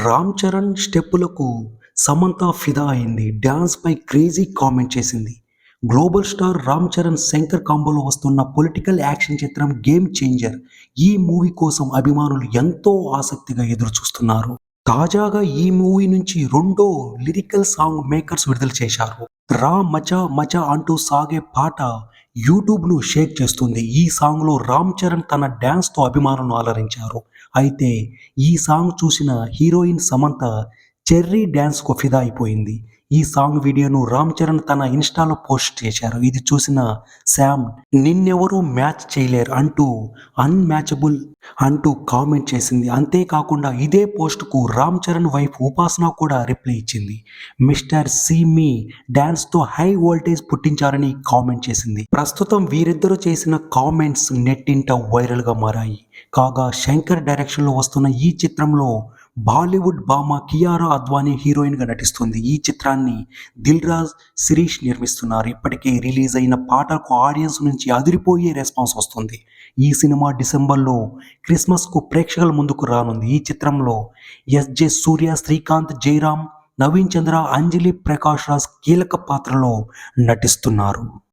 రామ్ చరణ్ స్టెప్పులకు సమంత ఫిదా అయింది. డ్యాన్స్ పై క్రేజీ కామెంట్ చేసింది. గ్లోబల్ స్టార్ రామ్ చరణ్ శంకర్ కాంబోలో వస్తున్న పొలిటికల్ యాక్షన్ చిత్రం గేమ్ చేంజర్. ఈ మూవీ కోసం అభిమానులు ఎంతో ఆసక్తిగా ఎదురు చూస్తున్నారు తాజాగా ఈ మూవీ నుంచి రెండో లిరికల్ సాంగ్ మేకర్స్ విడుదల చేశారు. రా మచా మచా అంటూ సాగే పాట యూట్యూబ్ను షేక్ చేస్తుంది. ఈ సాంగ్లో రామ్ చరణ్ తన డ్యాన్స్తో అభిమానులను అలరించారు. అయితే ఈ సాంగ్ చూసిన హీరోయిన్ సమంత చెర్రీ డ్యాన్స్కు ఫిదా అయిపోయింది. ఈ సాంగ్ వీడియోను రామ్ చరణ్ తన ఇన్స్టాలో పోస్ట్ చేశారు. ఇది చూసిన శామ్ నిన్నెవరూ మ్యాచ్ చేయలేరు అంటూ అన్మ్యాచబుల్ అంటూ కామెంట్ చేసింది. అంతేకాకుండా ఇదే పోస్ట్కు రామ్ చరణ్ వైఫ్ ఉపాసన కూడా రిప్లై ఇచ్చింది. మిస్టర్ సి మీ డ్యాన్స్తో హై వోల్టేజ్ పుట్టించారని కామెంట్ చేసింది. ప్రస్తుతం వీరిద్దరూ చేసిన కామెంట్స్ నెట్టింట వైరల్గా మారాయి. కాగా శంకర్ డైరెక్షన్లో వస్తున్న ఈ చిత్రంలో బాలీవుడ్ భామ కియారా అద్వానీ హీరోయిన్గా నటిస్తుంది. ఈ చిత్రాన్ని దిల్ రాజ్ శిరీష్ నిర్మిస్తున్నారు. ఇప్పటికే రిలీజ్ అయిన పాటకు ఆడియన్స్ నుంచి అదిరిపోయే రెస్పాన్స్ వస్తుంది. ఈ సినిమా డిసెంబర్లో క్రిస్మస్కు ప్రేక్షకుల ముందుకు రానుంది. ఈ చిత్రంలో ఎస్జే సూర్య శ్రీకాంత్ జయరామ్ నవీన్ చంద్ర అంజలి ప్రకాష్ రాజ్ కీలక పాత్రలో నటిస్తున్నారు.